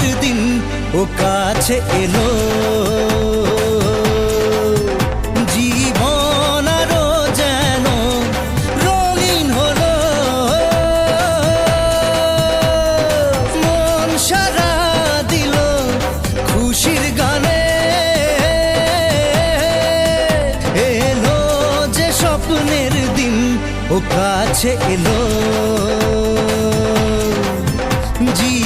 স্বপ্নের দিন ও কাছে এলো। জীবন আরও যেন রঙিন হলো। সারা খুশির গানে। এলো যে দিন ও কাছে এলো। জীবন